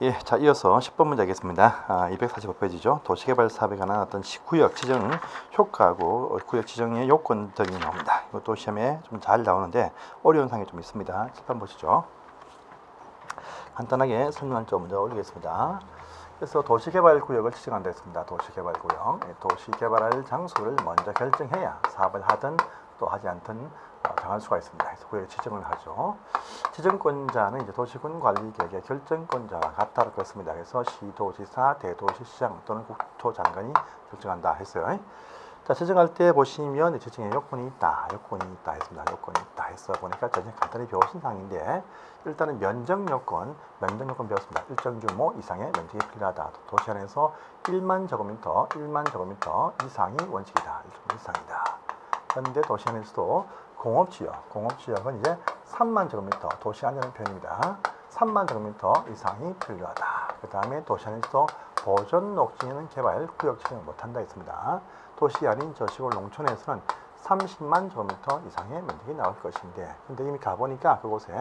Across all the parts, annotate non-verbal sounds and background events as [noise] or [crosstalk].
예, 자 이어서 10번 문제 하겠습니다. 아, 245페이지죠. 도시개발 사업에 관한 어떤 시- 구역 지정 효과하고 구역 지정의 요건 등이 나옵니다. 이것도 시험에 좀 잘 나오는데 어려운 상이 좀 있습니다. 한번 보시죠. 간단하게 설명할 점 먼저 올리겠습니다. 그래서 도시개발 구역을 지정한다 했습니다. 도시개발 구역. 예, 도시개발할 장소를 먼저 결정해야 사업을 하든 또 하지 어, 정할 수가 있습니다. 그래서 구역 지정을 하죠. 지정권자는 이제 도시군 관리 계획의 결정권자와 같다고 했습니다. 그래서 시도지사, 대도시시장 또는 국토장관이 결정한다 했어요. 자, 지정할 때 보시면 지정에 요건이 있다, 요건이 있다 했습니다. 요건이 있다 했어 보니까 전혀 간단히 배우신 사항인데 일단은 면적 요건, 면적 요건 배웠습니다. 일정 규모 이상의 면적이 필요하다. 도시 안에서 1만 제곱미터, 1만 제곱미터 이상이 원칙이다. 1정 이상이다. 그런데 도시 안에서도 공업지역, 공업지역은 이제 3만 제곱미터, 도시 안이라는 표현입니다. 3만 제곱미터 이상이 필요하다. 그 다음에 도시 안에서도 보존 녹지는 개발 구역 지정을 못한다 했습니다. 도시 아닌 저시골 농촌에서는 30만 제곱미터 이상의 면적이 나올 것인데 근데 이미 가보니까 그곳에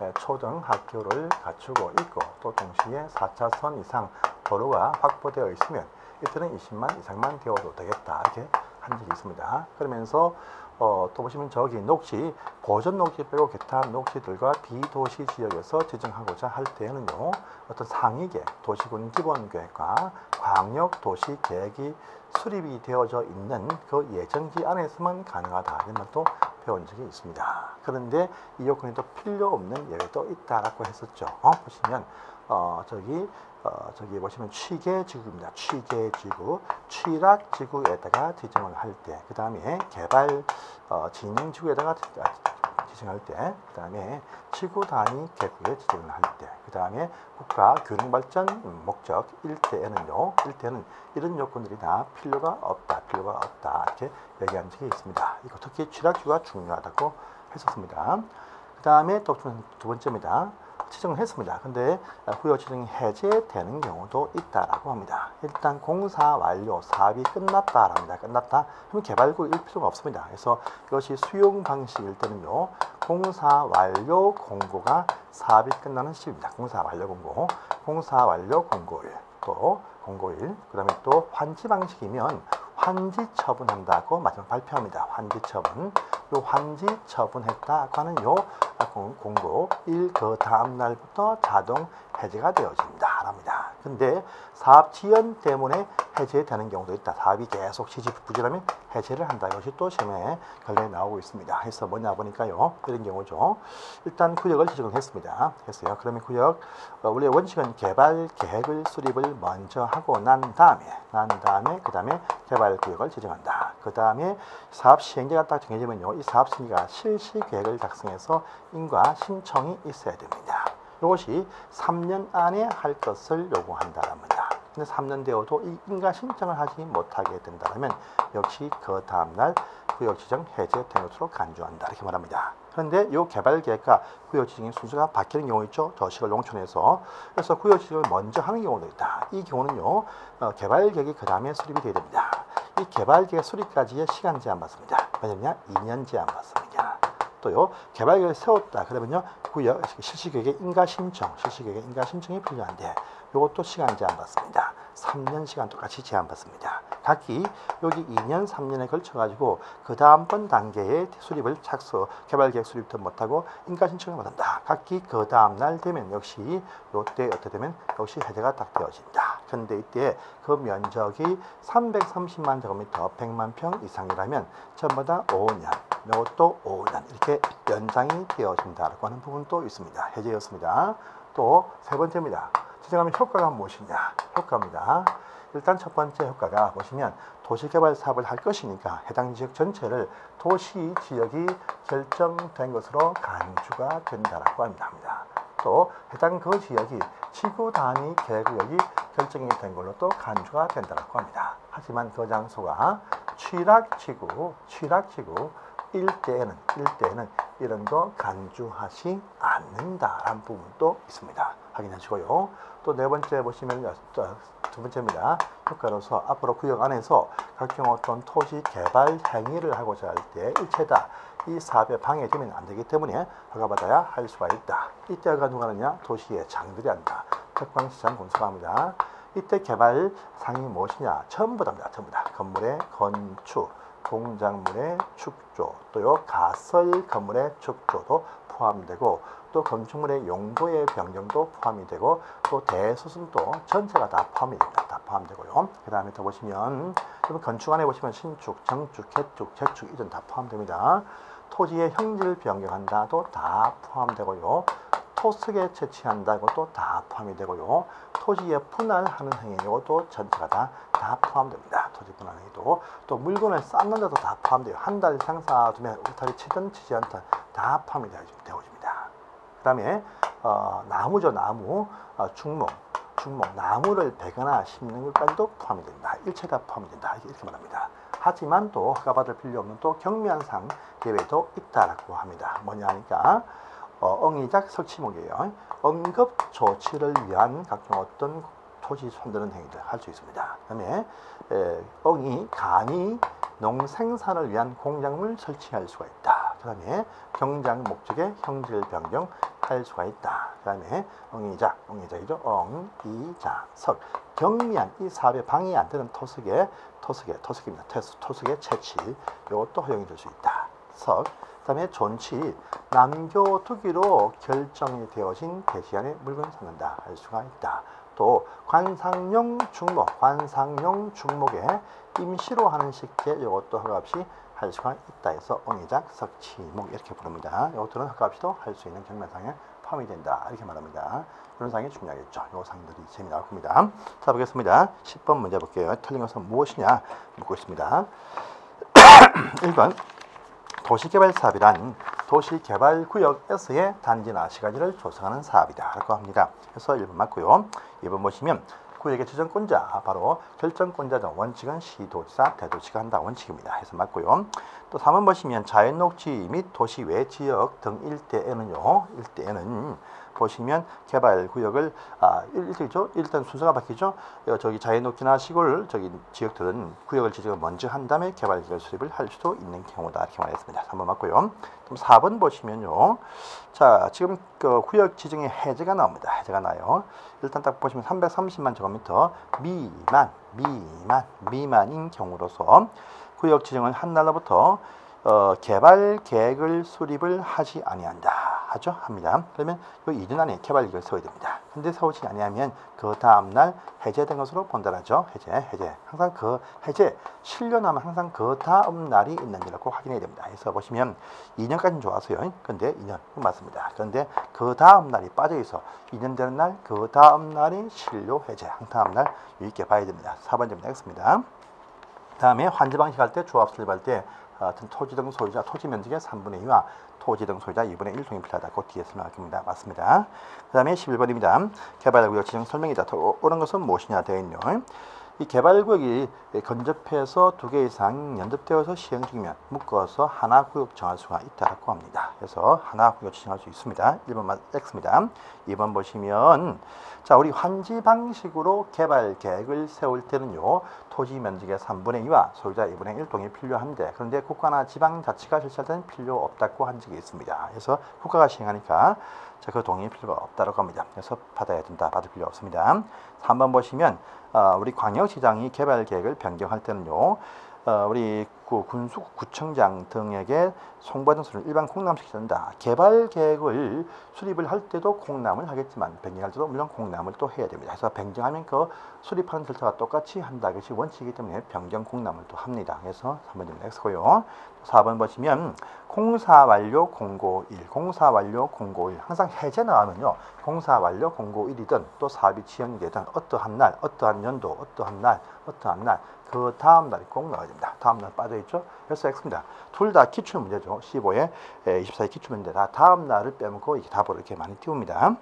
에, 초등 학교를 갖추고 있고 또 동시에 4차선 이상 도로가 확보되어 있으면 이때는 20만 이상만 되어도 되겠다 이렇게 한 적이 있습니다. 그러면서 어, 또 보시면 저기 녹지 보존 녹지 빼고 기타 녹지들과 비도시 지역에서 지정하고자 할 때는요 어떤 상위계 도시군 기본계획과 광역 도시 계획이 수립이 되어져 있는 그 예정지 안에서만 가능하다 이런 것도 배운 적이 있습니다. 그런데 이 요건이 또 필요 없는 예외도 있다라고 했었죠. 어, 보시면 어, 저기 어, 저기 보시면 취계지구입니다. 취계지구, 취락지구에다가 지정을 할 때, 그 다음에 개발 어, 진행지구에다가 지정할 때, 그 다음에 지구 단위 계획에 지정을 할 때, 그 다음에 국가 균형 발전 목적 일대에는요, 일대는 이런 요건들이 다 필요가 없다, 필요가 없다 이렇게 얘기한 적이 있습니다. 이거 특히 취락지구가 중요하다고 했었습니다. 그 다음에 또 두 번째입니다. 지정을 했습니다. 근데 후요 지정이 해제되는 경우도 있다라고 합니다. 일단 공사 완료, 사업이 끝났다랍니다. 끝났다. 그럼 개발구일 필요가 없습니다. 그래서 이것이 수용 방식일 때는요, 공사 완료 공고가 사업이 끝나는 시입니다. 공사 완료 공고, 공사 완료 공고일, 또 공고일, 그 다음에 또 환지 방식이면 환지 처분한다고 마지막 발표합니다. 환지 처분. 요 환지 처분했다고 하는 요 공- 공고 일그 다음 날부터 자동 해제가 되어진다 합니다. 근데 사업 지연 때문에 해제되는 경우도 있다. 사업이 계속 지지 부진하면 해제를 한다. 이것이 또 시험에 관련해 나오고 있습니다. 해서 뭐냐 보니까요. 이런 경우죠. 일단 구역을 지정을 했습니다. 했어요. 그러면 구역 어, 원래 원칙은 개발 계획을 수립을 먼저 하고 난 다음에 난 다음에 그 다음에 개발 구역을 지정한다. 그 다음에 사업 시행자가 딱 정해지면요. 이 사업 시행자가 실시 계획을 작성해서 인과 신청이 있어야 됩니다. 이것이 3년 안에 할 것을 요구한다랍니다. 근데 3년 되어도 이 인가 신청을 하지 못하게 된다면 역시 그 다음날 구역 지정 해제된 것으로 간주한다 이렇게 말합니다. 그런데 이 개발 계획과 구역 지정의 순서가 바뀌는 경우 있죠. 저시골 농촌에서 그래서 구역 지정을 먼저 하는 경우도 있다. 이 경우는요 어, 개발 계획이 그 다음에 수립이 돼야 됩니다. 이 개발 계획 수립까지의 시간 제한 받습니다. 왜냐면 2년 제한 받습니다. 또요 개발 계획을 세웠다 그러면요 구역 실시 계획의 인가 신청 실시 계획의 인가 신청이 필요한데 이것도 시간 제한 받습니다. 3년 시간 똑같이 제한 받습니다. 각기 여기 2년 3년에 걸쳐 가지고 그 다음번 단계의 수립을 착수 개발 계획 수립도 못하고 인가 신청을 못한다. 각기 그 다음 날 되면 역시 요때 어떻게 되면 역시 해제가 딱 되어진다. 그런데 이때 그 면적이 330만 제곱미터 100만 평 이상이라면 전부 다 5년 이것도 5년 이렇게 연장이 되어진다라고 하는 부분도 있습니다. 해제였습니다. 또 세 번째입니다. 지정하면 효과가 무엇이냐? 효과입니다. 일단 첫 번째 효과가 보시면 도시개발 사업을 할 것이니까 해당 지역 전체를 도시 지역이 결정된 것으로 간주가 된다라고 합니다. 또 해당 그 지역이 지구 단위 계획구역이 결정이 된 걸로 또 간주가 된다라고 합니다. 하지만 그 장소가 취락지구, 취락지구 일대에는 일대에는 이런 거 간주하지 않는다라는 부분도 있습니다. 확인하시고요. 또 네 번째 보시면 두 번째입니다. 효과로서 앞으로 구역 안에서 각종 어떤 토지 개발 행위를 하고자 할 때 일체다 이 사업에 방해되면 안 되기 때문에 허가받아야 할 수가 있다. 이때가 누가 하느냐? 도시의 장들이 한다. 특광시장 건축합니다. 이때 개발 상이 무엇이냐? 전부 다입니다. 전부 다. 건물의 건축, 공작물의 축조, 또요 가설 건물의 축조도 포함되고 또 건축물의 용도의 변경도 포함이 되고 또 대수순도 전체가 다 포함이 됩니다. 다 포함되고요. 그 다음에 또 보시면 건축 안에 보시면 신축, 정축, 개축, 재축 이전 다 포함됩니다. 토지의 형질 변경한다도 다 포함되고요. 토스에 채취한다 이것도 다 포함이 되고요. 토지에 분할하는 행위 이것도 전체가 다, 다 포함됩니다. 토지 분할 행위도 또 물건을 쌓는 데도 다 포함돼요. 한 달 이상 쌓아두면 울타리 치든 치지 않든 다 포함이 되어집니다. 그 다음에 어, 나무죠 나무 어, 중목 중목 나무를 베거나 심는 것까지도 포함이 된다. 일체 다 포함이 된다. 이렇게 말합니다. 하지만 또 허가받을 필요 없는 또 경미한상 예외도 있다라고 합니다. 뭐냐 하니까 어, 엉이작 석치목이에요. 응급 조치를 위한 각종 어떤 토지 손드는 행위들 할 수 있습니다. 그다음에 에, 엉이 간이 농생산을 위한 공작물 설치할 수가 있다. 그다음에 경장 목적의 형질 변경 할 수가 있다. 그다음에 엉이작, 엉이작이죠. 엉이작, 석 경미한 이 사업에 방해 안 되는 토석의 토석의 토석입니다. 토석, 토석의 채취 이것도 허용이 될 수 있다. 석 그 다음에 존치 남겨두기로 결정이 되어진 대시안에 물건 찾는다 할 수가 있다. 또 관상용 중목, 관상용 중목에 임시로 하는 식재 이것도 허가 없이 할 수가 있다 해서 옹이작, 석치목 이렇게 부릅니다. 이것들은 허가 없이도 할 수 있는 경매상에 포함이 된다 이렇게 말합니다. 이런 상이 중요하겠죠. 이 상들이 재미 나올 겁니다. 자 보겠습니다. 10번 문제 볼게요. 틀린 것은 무엇이냐 묻고 있습니다. [coughs] 1번 도시개발 사업이란 도시개발구역에서의 단지나 시가지를 조성하는 사업이다 라고 합니다. 그래서 1번 맞고요. 2번 보시면 구역의 지정권자 바로 결정권자죠. 원칙은 시도지사, 대도시가 한다 원칙입니다. 해서 맞고요. 또 3번 보시면 자연녹지 및 도시 외 지역 등 일대에는요. 일대에는 보시면 개발 구역을 아 일대죠. 일단 순서가 바뀌죠. 어, 저기 자연녹지나 시골 저기 지역들은 구역을 지정을 먼저 한 다음에 개발 기획 수립을 할 수도 있는 경우다 이렇게 말했습니다. 3번 맞고요. 그럼 4번 보시면요. 자 지금 그 구역 지정의 해제가 나옵니다. 해제가 나요. 일단 딱 보시면 330만 제곱미터 미만 미만 미만인 경우로서 구역 지정을 한 날로부터 어, 개발 계획을 수립을 하지 아니한다 하죠 합니다. 그러면 그 이전 안에 개발 계획을 세워야 됩니다. 근데 세우지 아니하면 그 다음 날 해제된 것으로 본다라죠. 해제, 해제. 항상 그 해제 실려나면 항상 그 다음 날이 있는지라고 확인해야 됩니다. 그래서 보시면 2년까지는 좋았어요. 근데 2년 맞습니다. 그런데 그 다음 날이 빠져 있어 2년 되는 날 그 다음 날이 실료 해제. 한 다음 날 있게 봐야 됩니다. 4번 점 되겠습니다. 다음에 환지 방식 할 때 조합 수립할 때 같은 토지 등 소유자 토지 면적의 3분의 2와 토지 등 소유자 2분의 1 통이 필요하다. 그 뒤에 설명할 겁니다. 맞습니다. 그 다음에 11번입니다. 개발구역 지정 설명이다. 옳은 것은 무엇이냐 되어 있네요. 이 개발구역이 건접해서 두 개 이상 연접되어서 시행 중이면 묶어서 하나 구역 정할 수가 있다고 합니다. 그래서 하나 구역 지정할 수 있습니다. 1번만 X입니다. 2번 보시면 자 우리 환지 방식으로 개발 계획을 세울 때는요 토지 면적의 3분의 2와 소유자 2분의 1 동이 필요한데 그런데 국가나 지방자치가 실시할 때는 필요 없다고 한 적이 있습니다. 그래서 국가가 시행하니까 자, 그 동의 필요가 없다고 합니다. 그래서 받아야 된다. 받을 필요 없습니다. 3번 보시면 어, 우리 광역시장이 개발 계획을 변경할 때는요. 어, 우리 구, 군수 구청장 등에게 송부하는 수를 일반 된다. 개발 계획을 수립을 할 때도 공람을 하겠지만 변경할 때도 물론 공람을 또 해야 됩니다. 그래서 변경하면 그 수립하는 절차가 똑같이 한다. 것이 원칙이기 때문에 변경 공람을 또 합니다. 그래서 3번 점 X고요. 4번 보시면 공사 완료 공고 1, 공사 완료 공고 1 항상 해제 나오면요. 공사 완료 공고 1이든 또 사업이 지연이 되든 어떠한 날, 어떠한 연도, 어떠한 날, 어떠한 날 그 다음 날이 꼭 나와야 됩니다. 다음 날 빠져 있죠. 그래서 X입니다. 둘 다 기출 문제죠. 15에 24의 기출 문제 다. 다음 날을 빼먹고 이렇게 답을 이렇게 많이 띄웁니다.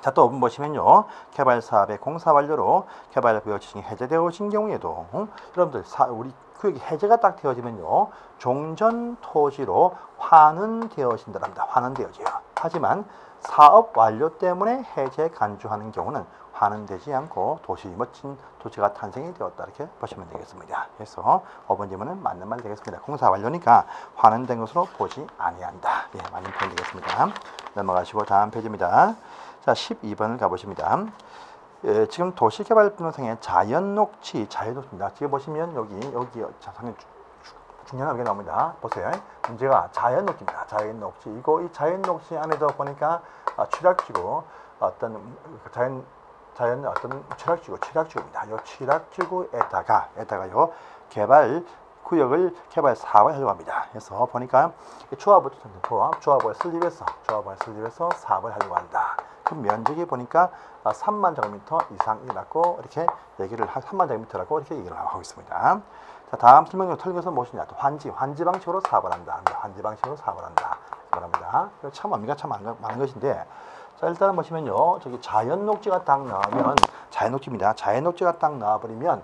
자, 또 5분 보시면요. 개발 사업의 공사 완료로 개발 구역 지정이 해제되어진 경우에도 어? 여러분들 사, 우리 구역이 해제가 딱 되어지면요. 종전 토지로 환원되어진다랍니다. 환원되어져요. 하지만 사업 완료 때문에 해제 간주하는 경우는 환원되지 않고 도시 멋진 도시가 탄생이 되었다 이렇게 보시면 되겠습니다. 그래서 5번 질문은 맞는 말 되겠습니다. 공사 완료니까 환원된 것으로 보지 아니한다. 예, 맞는 표현 되겠습니다. 넘어가시고 다음 페이지입니다. 자, 12번을 가보십니다. 예, 지금 도시개발분야상의 자연녹지, 자연녹지입니다. 지금 보시면 여기 여기 자, 상당히 중요한 게 나옵니다. 보세요. 문제가 자연녹지입니다. 자연녹지. 이거 이 자연녹지 안에도 보니까 아, 취락지구 어떤 자연 자연 어떤 취락지구, 취락지구입니다. 이 취락지구에다가 에다가요 개발 구역을 개발 사업을 하려고 합니다. 그래서 보니까 이 조합을 조합, 조합을 설립해서 조합을 설립해서 사업을 하려고 한다. 그 면적이 보니까 아, 3만 제곱미터 이상이라고 이렇게 얘기를 하 3만 제곱미터라고 이렇게 얘기를 하고 있습니다. 자, 다음 설명을 털면서 무엇이냐? 또 환지, 환지 방식으로 사업을 한다. 환지 방식으로 사업을 한다. 말합니다. 참 의미가 참 많은, 것- 많은 것인데, 자 일단 보시면요, 저기 자연 녹지가 딱 나오면 자연 녹지입니다. 자연 녹지가 딱 나와버리면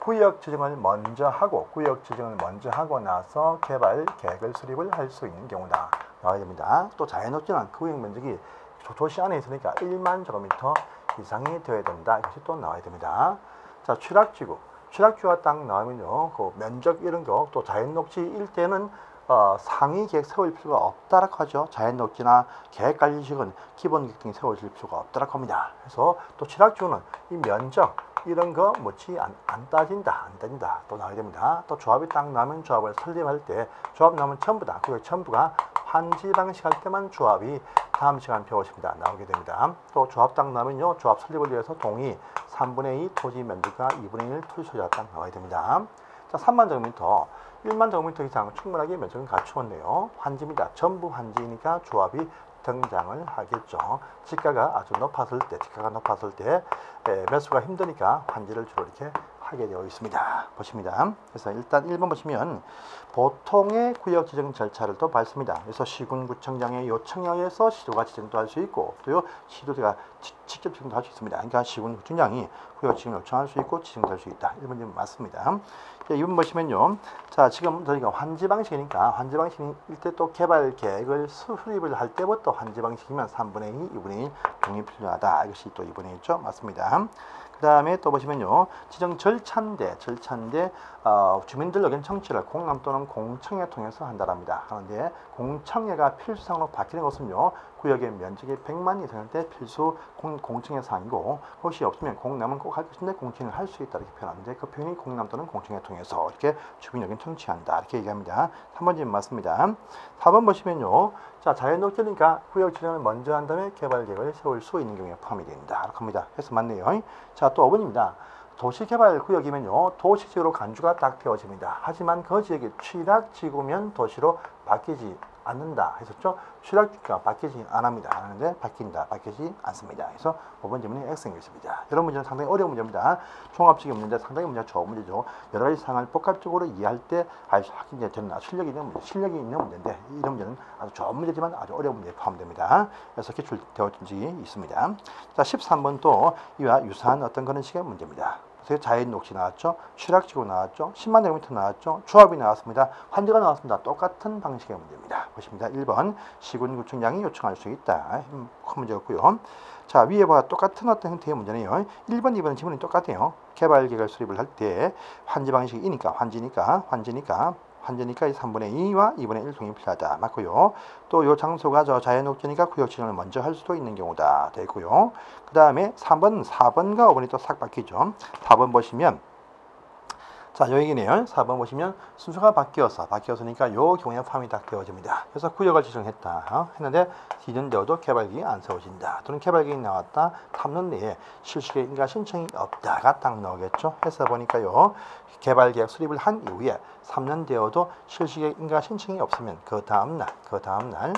구역 지정을 먼저 하고 구역 지정을 먼저 하고 나서 개발 계획을 수립을 할 수 있는 경우다 나와야 됩니다. 또 자연 녹지는 구역 면적이 도- 도시 안에 있으니까 1만 제곱미터 이상이 되어야 된다. 이것이 또 나와야 됩니다. 자, 취락지구. 취락지구가 딱 나오면요, 그 면적 이런 거, 또 자연 녹지일 때는 어, 상위 계획 세울 필요가 없다라고 하죠. 자연녹지나 계획관리식은 기본 계획 등이 세워질 필요가 없다라고 합니다. 그래서 또 취락지구는 이 면적 이런 거 묻지 안, 안 따진다, 안 따진다. 또 나와야 됩니다. 또 조합이 딱 나면 조합을 설립할 때 조합 나면 전부 다, 그 전부가 환지 방식 할 때만 조합이 다음 시간 배우십니다. 나오게 됩니다. 또 조합 딱 나면요, 조합 설립을 위해서 동의 3분의 2 토지 면적과 2분의 1 토지 소유가 딱 나와야 됩니다. 자, 3만 제곱미터, 1만 제곱미터 이상 충분하게 면적은 갖추었네요. 환지입니다. 전부 환지니까 조합이 등장을 하겠죠. 지가가 아주 높았을 때, 지가가 높았을 때 에, 매수가 힘드니까 환지를 주로 이렇게 하게 되어 있습니다. 보십니다. 그래서 일단 1번 보시면 보통의 구역 지정 절차를 또 밟습니다. 그래서 시군구청장의 요청에 의해서 시도가 지정도 할 수 있고 또요 시도가 지- 직접 지정도 할 수 있습니다. 그러니까 시군구청장이 구역 지정을 요청할 수 있고 지정도 할 수 있다. 1번은 맞습니다. 자, 2번 보시면요. 자, 지금 저희가 환지 방식이니까 환지 방식일 때 또 개발 계획을 수립을 할 때부터 환지 방식이면 3분의 2, 2분의 1 동의 필요하다. 이것이 또 2분의 1죠. 맞습니다. 그 다음에 또 보시면요. 지정 절차인데, 절차인데, 어, 주민들 의견 청취를 공람 또는 공청회 통해서 한다랍니다. 하는데, 공청회가 필수상으로 바뀌는 것은요, 구역의 면적이 100만 이상일 때 필수 공, 공청회 사항이고, 그것이 없으면 공람은 꼭 할 것인데 공청회를 할 수 있다. 이렇게 표현하는데, 그 표현이 공람 또는 공청회 통해서 이렇게 주민 의견 청취한다. 이렇게 얘기합니다. 3번 질문 맞습니다. 4번 보시면요. 자, 자연녹지니까 구역 지정을 먼저 한 다음에 개발 계획을 세울 수 있는 경우에 포함이 된다. 이렇게 합니다. 그래서 맞네요. 자, 또 5번입니다. 도시개발 구역이면요, 도시지구로 간주가 딱 되어집니다. 하지만 그 지역이 취락지구면 도시로 바뀌지 않는다 했었죠. 취락지구가 바뀌지 않합니다. 안 하는데 바뀐다, 바뀌지 않습니다. 그래서 5번 질문이 X입니다. 이런 문제는 상당히 어려운 문제입니다. 종합적인 문제인데 상당히 문제가 좋은 문제죠. 여러 가지 상황을 복합적으로 이해할 때 아주 저는 아주 실력이 있는 문제, 실력이 있는 문제인데 이런 문제는 아주 좋은 문제지만 아주 어려운 문제에 포함됩니다. 그래서 기출되어진 적이 있습니다. 자, 13번 또 이와 유사한 어떤 그런 식의 문제입니다. 그래서 자연 녹지 나왔죠. 취락지구 나왔죠. 10만 제곱미터 나왔죠. 조합이 나왔습니다. 환지가 나왔습니다. 똑같은 방식의 문제입니다. 보십니다. 1번 시군구청장이 요청할 수 있다. 음, 큰 문제였고요. 자 위에와 똑같은 어떤 형태의 문제네요. 1번, 2번 지문이 똑같아요. 개발 계획 수립을 할 때 환지 방식이니까 환지니까 환지니까 이 3분의 2와 2분의 1 동이 필요하다. 맞고요. 또요 장소가 저 자연녹지니까 구역 지정을 먼저 할 수도 있는 경우다. 되고요. 그 다음에 3번, 4번과 5번이 또 싹 바뀌죠. 4번 보시면 자, 요 얘기네요. 4번 보시면 순서가 바뀌어서 바뀌었으니까 요 경우에 포함이 딱 되어집니다. 그래서 구역을 지정했다. 어? 했는데 지정되어도 개발계획이 안 세워진다. 또는 개발계획이 나왔다. 탐는 내에 실시계 인가 신청이 없다가 딱 나오겠죠. 해서 보니까요. 개발계획 수립을 한 이후에 3년 되어도 실시계 인가 신청이 없으면 그 다음날 그 다음날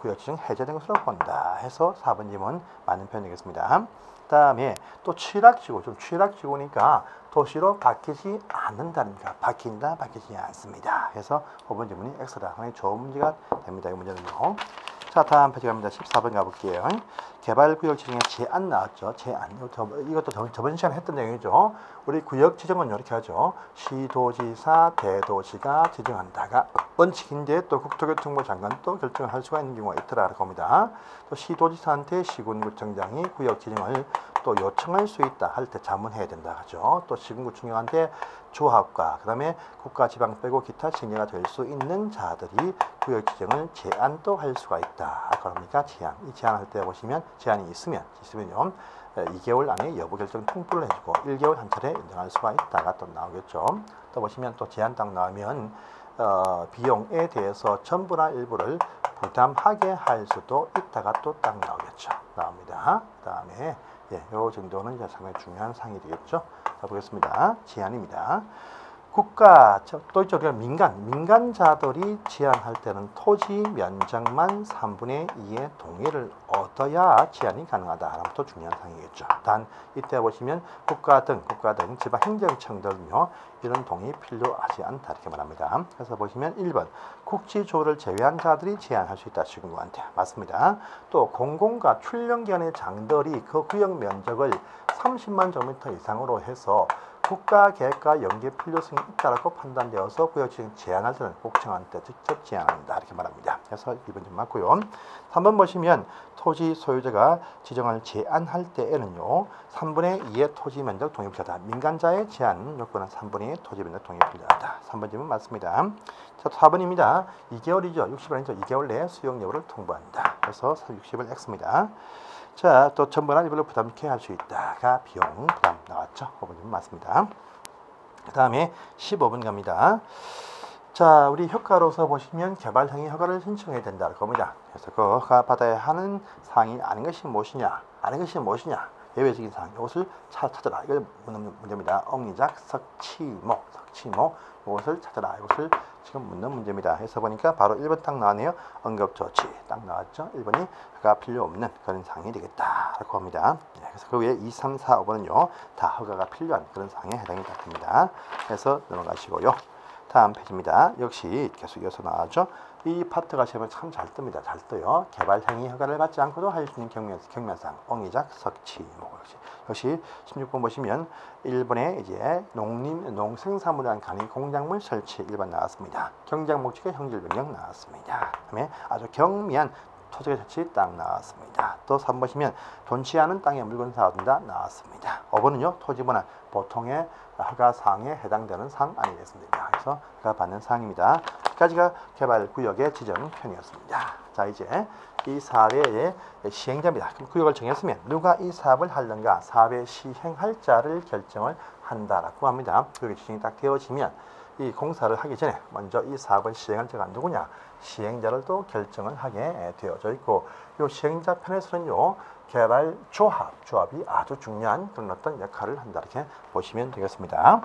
구역 지정 해제된 것으로 본다. 해서 4번 질문 맞는 표현 되겠습니다. 그다음에 또 취락지구 좀 취락지구니까 도시로 바뀌지 않는다니까 바뀐다 바뀌지 않습니다. 그래서 5번 질문이 X다. 상당히 좋은 문제가 됩니다. 이 문제는요. 자, 다음 페이지 갑니다. 14번 가볼게요. 개발구역 지정에 제안 나왔죠. 제안. 이것도, 저번 시간에 했던 내용이죠. 우리 구역 지정은 이렇게 하죠. 시도지사, 대도시가 지정한다가 원칙인데 또 국토교통부 장관도 결정을 할 수가 있는 경우가 있더라고 합니다. 또 시도지사한테 시군구청장이 구역 지정을 또 요청할 수 있다 할 때 자문해야 된다 하죠. 또 시군구청장한테 조합과 그다음에 국가 지방 빼고 기타 신뢰가 될 수 있는 자들이 구역 지정을 제안도 할 수가 있다. 그러니까 제안. 이 제안할 때 보시면 제안이 있으면 있으면요. 2개월 안에 여부 결정 통보를 해주고 1개월 한 차례 인정할 수가 있다가 또 나오겠죠. 또 보시면 또 제안 딱 나오면 어, 비용에 대해서 전부나 일부를 부담하게 할 수도 있다가 또 딱 나오겠죠. 나옵니다. 그 다음에 예, 요 정도는 이제 상당히 중요한 사항이 되겠죠. 자 보겠습니다. 제안입니다. 국가 저- 또 있죠. 우리가 민간 민간자들이 제안할 때는 토지 면적만 3분의 2의 동의를 얻어야 제안이 가능하다라는 것도 중요한 사항이겠죠. 단 이때 보시면 국가 등 국가 등 지방 행정청들은요 이런 동의 필요하지 않다 이렇게 말합니다. 그래서 보시면 1번 국지조를 제외한 자들이 제안할 수 있다 시군구한테 맞습니다. 또 공공과 출령기관의 장들이 그 구역 면적을 30만 제곱미터 이상으로 해서 국가 계획과 연계 필요성이 있다라고 판단되어서 구역 지정 제한할 때는 국청한테 직접 제한한다 이렇게 말합니다. 그래서 2번 좀 맞고요. 3번 보시면 토지 소유자가 지정을 제한할 때에는요. 3분의 2의 토지 면적 동의 필요하다. 민간자의 제한 요건은 3분의 2의 토지 면적 동의 필요하다. 3번 질문 맞습니다. 자, 4번입니다. 2개월이죠. 60일 아니죠. 2개월 내에 수용 여부를 통보한다. 그래서 60을 X입니다. 자, 또 전부나 일부러 부담케 할 수 있다가 비용 부담 나왔죠. 5번 좀 맞습니다. 그 다음에 15번 갑니다. 자, 우리 효과로서 보시면 개발행위 허가를 신청해야 된다는 겁니다. 그래서 그 허가 받아야 하는 사항이 아닌 것이 무엇이냐, 아닌 것이 무엇이냐, 예외적인 사항, 이것을 차- 찾아라. 묻는 문제입니다. 억리작, 석치목, 석치목, 이것을 찾아라. 이것을 지금 묻는 문제입니다. 해서 보니까 바로 1번 딱 나왔네요. 응급조치 딱 나왔죠. 1번이 허가 필요 없는 그런 사항이 되겠다. 라고 합니다. 네, 그래서 그 외에 2, 3, 4, 5번은요. 다 허가가 필요한 그런 사항에 해당이 됩니다. 그래서 넘어가시고요. 다음 페이지입니다. 역시 계속 이어서 나왔죠. 이 파트가 제발 참잘 뜹니다. 잘 떠요. 개발 행위 허가를 받지 않고도 할 수 있는 경면, 경면상, 엉이작, 석치, 뭐 역시. 역시 16번 보시면 일본의 이제 농림, 농생산물에 대한 간이 공작물 설치 일반 나왔습니다. 경작 목적의 형질 변경 나왔습니다. 그다음에 아주 경미한 토지의 설치 딱 나왔습니다. 또 3번 보시면 돈치 않은 땅에 물건 사둔다 나왔습니다. 5번은요 토지분할 보통의 허가 사항에 해당되는 사항 아니겠습니까? 그래서 허가 받는 사항입니다. 여기까지가 개발 구역의 지정 편이었습니다. 자 이제 이 사업의 시행자입니다. 그럼 구역을 정했으면 누가 이 사업을 하는가 사업의 시행할 자를 결정을 한다라고 합니다. 구역의 지정이 딱 되어지면 이 공사를 하기 전에 먼저 이 사업을 시행할 자가 누구냐 시행자를 또 결정을 하게 되어져 있고 이 시행자 편에서는요 개발 조합 조합이 아주 중요한 그런 어떤 역할을 한다 이렇게 보시면 되겠습니다.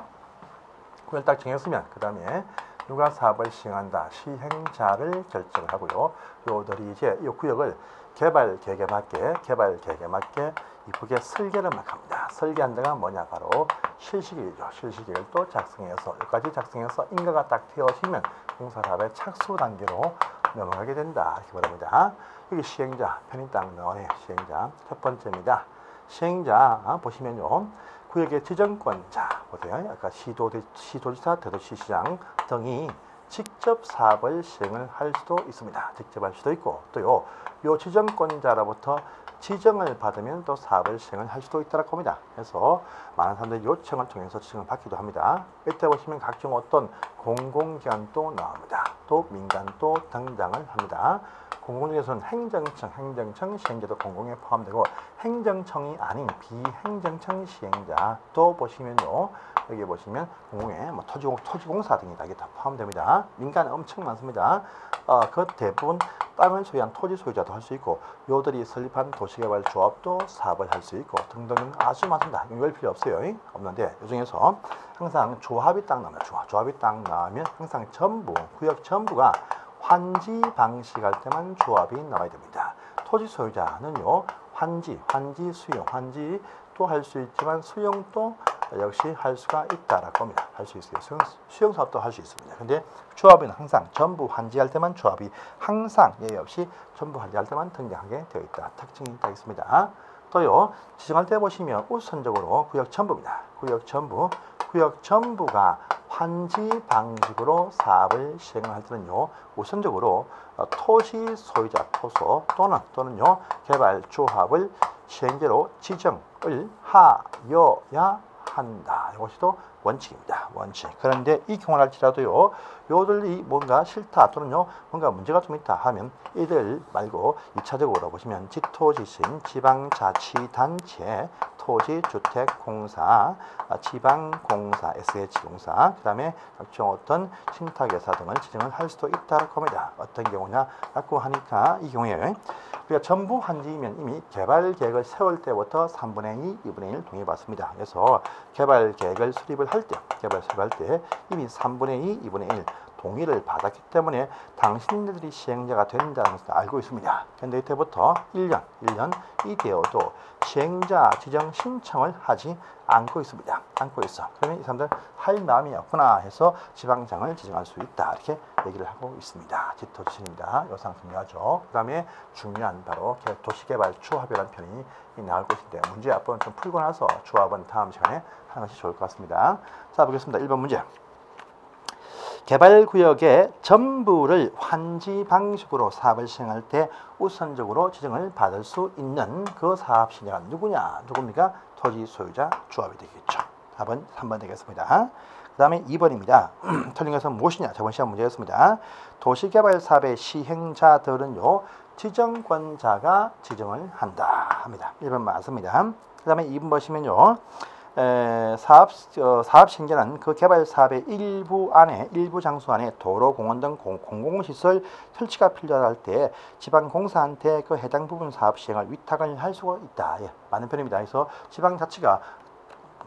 구역을 딱 정했으면 그 다음에 누가 사업을 시행한다 시행자를 결정을 하고요 요들이 이제 이 구역을 개발 계획에 맞게 개발 계획에 맞게 이쁘게 설계를 막 합니다. 설계한다가 뭐냐 바로 실시계획이죠. 실시계획을 또 작성해서 여기까지 작성해서 인가가 딱 되어지면 공사사업의 착수 단계로 넘어가게 된다. 이렇게 말합니다. 여기 시행자 딱 나오네. 시행자 첫 번째입니다. 시행자 아, 보시면요. 구역의 지정권자 보세요. 아까 시도 시도지사, 대도시시장 등이 직접 사업을 시행을 할 수도 있습니다. 직접 할 수도 있고 또요. 요 지정권자로부터 지정을 받으면 또 사업을 시행을 할 수도 있다고 합니다. 그래서 많은 사람들이 요청을 통해서 지정을 받기도 합니다. 이때 보시면 각종 어떤 공공기관도 나옵니다. 또 민간도 등장을 합니다. 공공 중에서는 행정청, 행정청 시행자도 공공에 포함되고 행정청이 아닌 비행정청 시행자 또 보시면요 여기 보시면 공공에 뭐 토지공, 토지공사 등이 다 이게 다 포함됩니다. 민간 엄청 많습니다. 어, 그 대부분 땅을 소유한 토지 소유자도 할 수 있고 요들이 설립한 도시개발 조합도 사업을 할 수 있고 등등 아주 많습니다. 이걸 필요 없어요. 없는데 이 중에서 항상 조합이 딱 나면 조합, 조합이 딱 나면 항상 전부 구역 전부가 환지 방식할 때만 조합이 나와야 됩니다. 토지 소유자는요 환지, 환지 수용, 환지 또할수 있지만 수용도 역시 할 수가 있다라고 합니다. 할 수 있어요. 수용, 수용 사업도 할 수 있습니다. 근데 조합은 항상 전부 환지할 때만 조합이 항상 예외 없이 전부 환지할 때만 등장하게 되어 있다. 특징이 있다 있습니다. 또요 지정할 때 보시면 우선적으로 구역 전부입니다. 구역 전부, 구역 전부가 환지 방식으로 사업을 시행할 때는요 우선적으로 어, 토지 소유자 토소 또는 또는요 개발 조합을 시행제로 지정을 하여야 한다. 이것이 또 원칙입니다. 원칙. 그런데 이 경우를 할지라도요, 요들이 뭔가 싫다 또는요, 뭔가 문제가 좀 있다 하면 이들 말고 2차적으로 보시면 지토지신 지방자치단체 토지주택공사, 아, 지방공사, SH공사, 그 다음에 각종 어떤 신탁회사 등을 지정을 할 수도 있다고 합니다. 어떤 경우냐라고 하니까 이 경우에 우리가 전부 한지이면 이미 개발 계획을 세울 때부터 3분의 2, 2분의 1 동의받습니다. 그래서 개발 계획을 수립을 할 때, 개발 수립할 때 이미 3분의 2, 2분의 1 동의를 받았기 때문에 당신들이 시행자가 된다는 것을 알고 있습니다. 그런데 이때부터 1년, 1년이 되어도 시행자 지정 신청을 하지 않고 있습니다. 않고 있어. 그러면 이 사람들 할 마음이 없구나 해서 지방장을 지정할 수 있다. 이렇게 얘기를 하고 있습니다. 지토지입니다. 요상 중요하죠. 그 다음에 중요한 바로 도시개발 조합이라는 편이 나올 것인데 문제 앞부분 좀 풀고 나서 조합은 다음 시간에 하는 것이 좋을 것 같습니다. 자 보겠습니다. 1번 문제. 개발구역의 전부를 환지 방식으로 사업을 시행할 때 우선적으로 지정을 받을 수 있는 그 사업 신자가 누구냐? 누굽니까? 토지 소유자 조합이 되겠죠. 답은 3번 되겠습니다. 그 다음에 2번입니다. 틀린 것은 무엇이냐? 저번 시간 문제였습니다. 도시개발 사업의 시행자들은요, 지정권자가 지정을 한다 합니다. 1번 맞습니다. 그 다음에 2번 보시면요. 에, 사업 어, 사업 신계는 그 개발 사업의 일부 안에 일부 장소 안에 도로, 공원 등 공, 공공시설 설치가 필요할 때 지방 공사한테 그 해당 부분 사업 시행을 위탁을 할 수가 있다. 예, 맞는 편입니다. 그래서 지방 자치가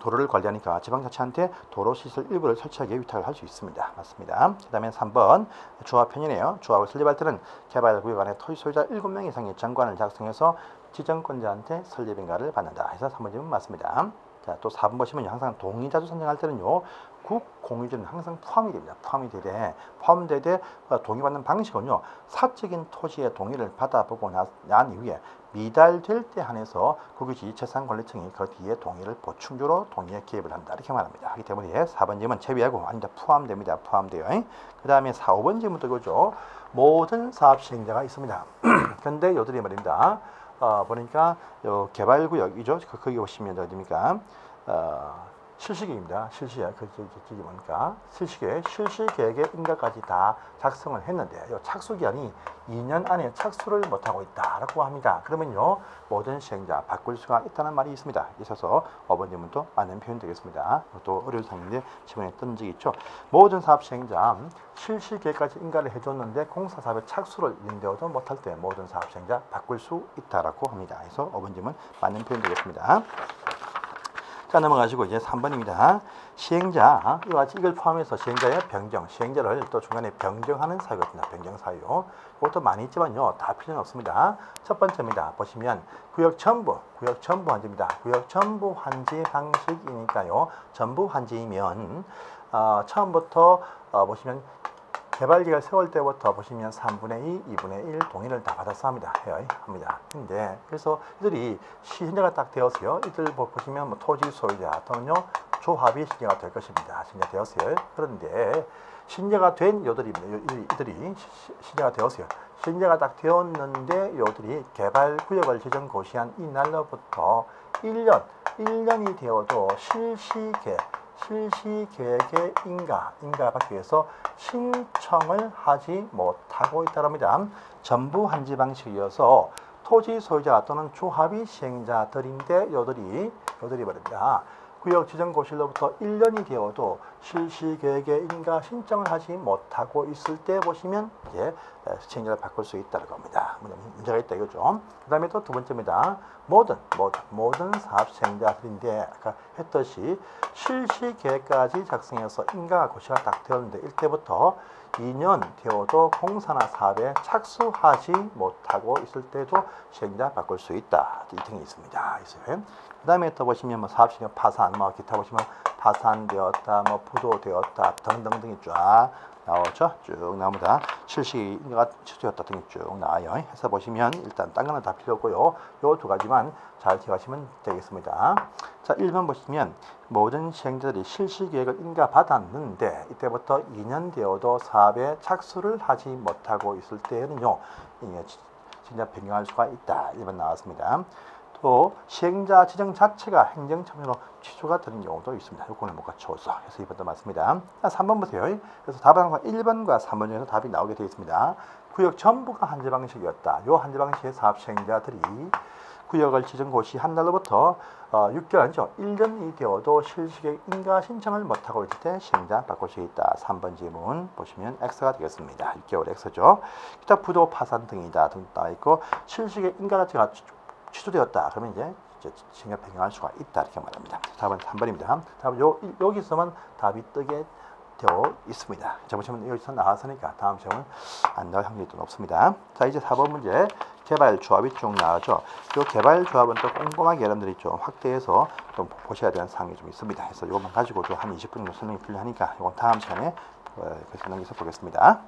도로를 관리하니까 지방자치한테 도로시설 일부를 설치하게 위탁을 할 수 있습니다. 맞습니다. 그 다음에 3번 조합편이네요. 조합을 설립할 때는 개발구역 안에 토지 소유자 7명 이상의 정관을 작성해서 지정권자한테 설립인가를 받는다. 해서 3번 질문 맞습니다. 자, 또 4번 보시면 항상 동의자주 선정할 때는요, 국 공유주는 항상 포함이 됩니다. 포함이 되되, 포함되되 어, 동의받는 방식은요, 사적인 토지의 동의를 받아보고 나, 난 이후에 미달될 때 한해서 국유지 재산관리청이 그 뒤에 동의를 보충주로 동의에 기입을 한다. 이렇게 말합니다. 하기 때문에 4번 질문 제외하고 완전 포함됩니다. 포함돼요. 그 다음에 4, 5번 질문도 그죠. 모든 사업 시행자가 있습니다. [clears throat] 근데 요들이 말입니다. 어, 보니까 요 개발구역이죠. 그, 거기 보시면 어디입니까? 어, 실시계획입니다. 실시계획, 그, 그, 그, 뭡니까? 실시계획, 실시계획의 인가까지 다 작성을 했는데, 요 착수기한이 2년 안에 착수를 못하고 있다라고 합니다. 그러면요, 모든 시행자 바꿀 수가 있다는 말이 있습니다. 있어서 5번 질문도 맞는 표현 되겠습니다. 또 어려운 상인데 지번에 뜬 적이 있죠. 모든 사업 시행자 실시계획까지 인가를 해줬는데 공사사업에 착수를 인되어도 못할 때 모든 사업 시행자 바꿀 수 있다라고 합니다. 그래서 5번 질문 맞는 표현 되겠습니다. 자 넘어가시고 이제 3번입니다. 시행자 이와 같이 이걸 포함해서 시행자의 변경, 시행자를 또 중간에 변경하는 사유가 변경 사유. 이것도 많이 있지만요. 다 필요는 없습니다. 첫 번째입니다. 보시면 구역 전부, 구역 전부 환지입니다. 구역 전부 환지 방식이니까요. 전부 환지이면 어, 처음부터 어, 보시면 개발기획을 세울 때부터 보시면 3분의 2, 2분의 1 동의를 다 받아서 합니다. 해요. 합니다. 근데 그래서 이들이 시행자가 딱 되었어요. 이들 보시면 뭐 토지 소유자 또는요 조합이 신자가 될 것입니다. 신자 되었어요. 그런데 신자가 된 요들이 이들이 신자가 되었어요. 신자가 딱 되었는데 요들이 개발 구역을 지정 고시한 이 날로부터 1년, 1년이 되어도 실시계 실시 계획의 인가, 인가받기 위해서 신청을 하지 못하고 있다랍니다. 전부 한지 방식이어서 토지 소유자 또는 조합이 시행자들인데 요들이 요들이 말입니다. 구역 지정 고실로부터 1년이 되어도 실시 계획의 인가 신청을 하지 못하고 있을 때 보시면 이제 시행자를 바꿀 수 있다는 겁니다. 문제가 있다 이거죠. 그 다음에 또 두 번째입니다. 모든 모든 모든 사업 시행자들인데 아까 했듯이 실시 계획까지 작성해서 인가가 고시가 딱 되었는데 이때부터 2년 되어도 공사나 사업에 착수하지 못하고 있을 때도 시행자 바꿀 수 있다. 이 등이 있습니다. 있어요. 그 다음에 또 보시면 뭐 사업 시행 파산, 뭐 기타 보시면 파산되었다, 뭐 부도되었다 등등등이 쫙 나오죠. 쭉 나옵니다. 실시 인가가 취소되었다 등이 쭉 나와요. 해서 보시면 일단 딴 거는 다 필요 없고요. 요 두 가지만 잘 기억하시면 되겠습니다. 자, 1번 보시면 모든 시행자들이 실시 계획을 인가받았는데 이때부터 2년 되어도 사업에 착수를 하지 못하고 있을 때에는요. 이게 지- 진짜 변경할 수가 있다. 1번 나왔습니다. 또 시행자 지정 자체가 행정처분으로 취소가 되는 경우도 있습니다. 요거는 못 갖춰서 그래서 2번도 맞습니다. 자, 3번 보세요. 그래서 답은 항상 1번과 3번 중에서 답이 나오게 되어 있습니다. 구역 전부가 한제 방식이었다. 요 한제 방식의 사업 시행자들이 구역을 지정 고시 한 달로부터 어, 6개월 아니죠. 1년이 되어도 실시계 인가 신청을 못하고 있을 때 시행자 바꿀 수 있다. 3번 질문 보시면 X가 되겠습니다. 6개월 X죠. 기타 부도 파산 등이다 등 나와 있고 실시계 인가 자체가 취- 취소되었다. 그러면 이제 시행자 변경할 수가 있다 이렇게 말합니다. 답은 3번입니다. 답은 요, 여기서만 답이 뜨게 되어 있습니다. 자 보시면 여기서 나왔으니까 다음 시험은 안 나올 확률이 또 높습니다. 자 이제 4번 문제 개발 조합이 쭉 나오죠. 이 개발 조합은 또 꼼꼼하게 여러분들이 좀 확대해서 좀 보셔야 되는 사항이 좀 있습니다. 그래서 이것만 가지고도 한 20분 정도 설명이 필요하니까 이건 다음 시간에 어, 그래서 넘겨서 보겠습니다.